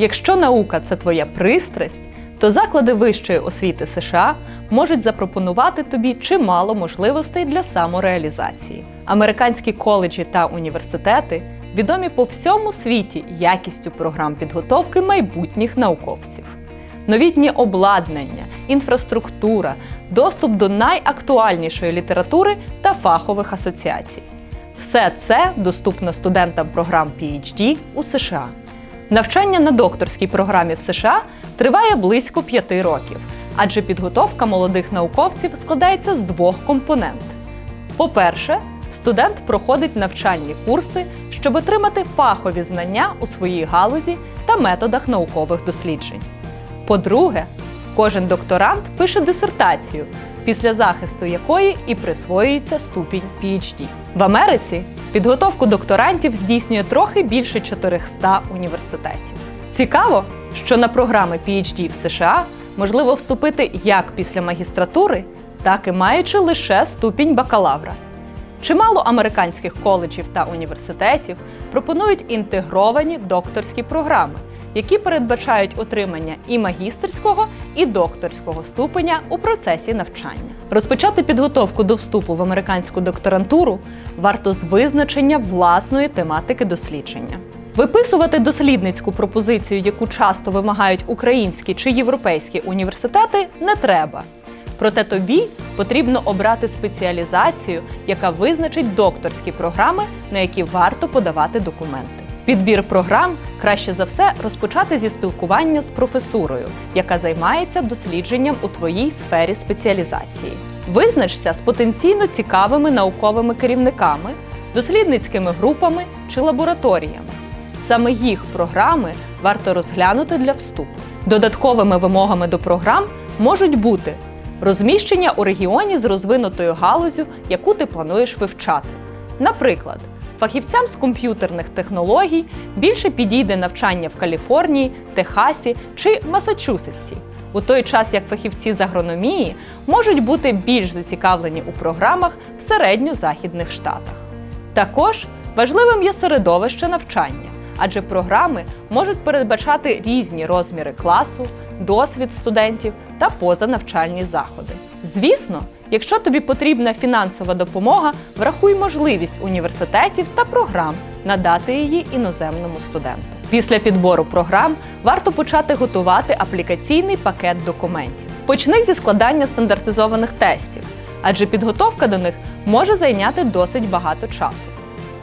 Якщо наука це твоя пристрасть, то заклади вищої освіти США можуть запропонувати тобі чимало можливостей для самореалізації. Американські коледжі та університети відомі по всьому світі якістю програм підготовки майбутніх науковців. Новітнє обладнання, інфраструктура, доступ до найактуальнішої літератури та фахових асоціацій. Все це доступно студентам програм PhD у США. Навчання на докторській програмі в США триває близько п'яти років, адже підготовка молодих науковців складається з двох компонент. По-перше, студент проходить навчальні курси, щоб отримати фахові знання у своїй галузі та методах наукових досліджень. По-друге, кожен докторант пише дисертацію, після захисту якої і присвоюється ступінь PhD. В Америці підготовку докторантів здійснює трохи більше 400 університетів. Цікаво, що на програми PhD в США можливо вступити як після магістратури, так і маючи лише ступінь бакалавра. Чимало американських коледжів та університетів пропонують інтегровані докторські програми, які передбачають отримання і магістерського, і докторського ступеня у процесі навчання. Розпочати підготовку до вступу в американську докторантуру варто з визначення власної тематики дослідження. Виписувати дослідницьку пропозицію, яку часто вимагають українські чи європейські університети, не треба. Проте тобі потрібно обрати спеціалізацію, яка визначить докторські програми, на які варто подавати документи. Підбір програм краще за все розпочати зі спілкування з професурою, яка займається дослідженням у твоїй сфері спеціалізації. Визначся з потенційно цікавими науковими керівниками, дослідницькими групами чи лабораторіями. Саме їх програми варто розглянути для вступу. Додатковими вимогами до програм можуть бути розміщення у регіоні з розвинутою галузю, яку ти плануєш вивчати. Наприклад, фахівцям з комп'ютерних технологій більше підійде навчання в Каліфорнії, Техасі чи Масачусетсі, у той час як фахівці з агрономії можуть бути більш зацікавлені у програмах в середньо-західних штатах. Також важливим є середовище навчання, адже програми можуть передбачати різні розміри класу, досвід студентів та позанавчальні заходи. Звісно, якщо тобі потрібна фінансова допомога, врахуй можливість університетів та програм надати її іноземному студенту. Після підбору програм варто почати готувати аплікаційний пакет документів. Почни зі складання стандартизованих тестів, адже підготовка до них може зайняти досить багато часу.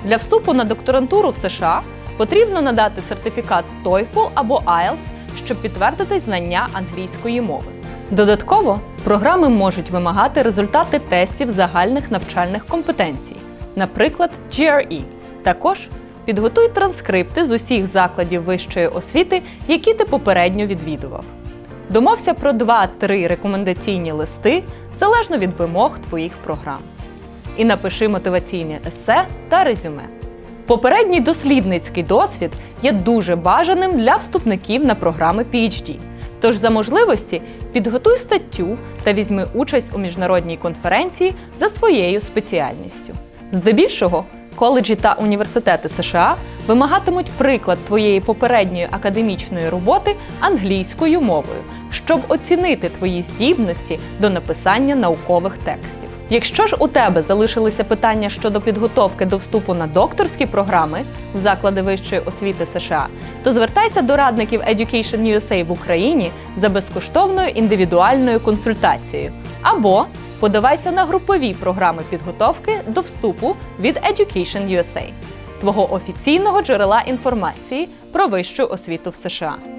Для вступу на докторантуру в США потрібно надати сертифікат TOEFL або IELTS, щоб підтвердити знання англійської мови. Додатково програми можуть вимагати результати тестів загальних навчальних компетенцій, наприклад, GRE. Також підготуй транскрипти з усіх закладів вищої освіти, які ти попередньо відвідував. Домовся про 2-3 рекомендаційні листи залежно від вимог твоїх програм. І напиши мотиваційне есе та резюме. Попередній дослідницький досвід є дуже бажаним для вступників на програми PhD. Тож за можливості підготуй статтю та візьми участь у міжнародній конференції за своєю спеціальністю. Здебільшого, коледжі та університети США вимагатимуть приклад твоєї попередньої академічної роботи англійською мовою, щоб оцінити твої здібності до написання наукових текстів. Якщо ж у тебе залишилися питання щодо підготовки до вступу на докторські програми в заклади вищої освіти США, то звертайся до радників Education USA в Україні за безкоштовною індивідуальною консультацією або подавайся на групові програми підготовки до вступу від Education USA, твого офіційного джерела інформації про вищу освіту в США.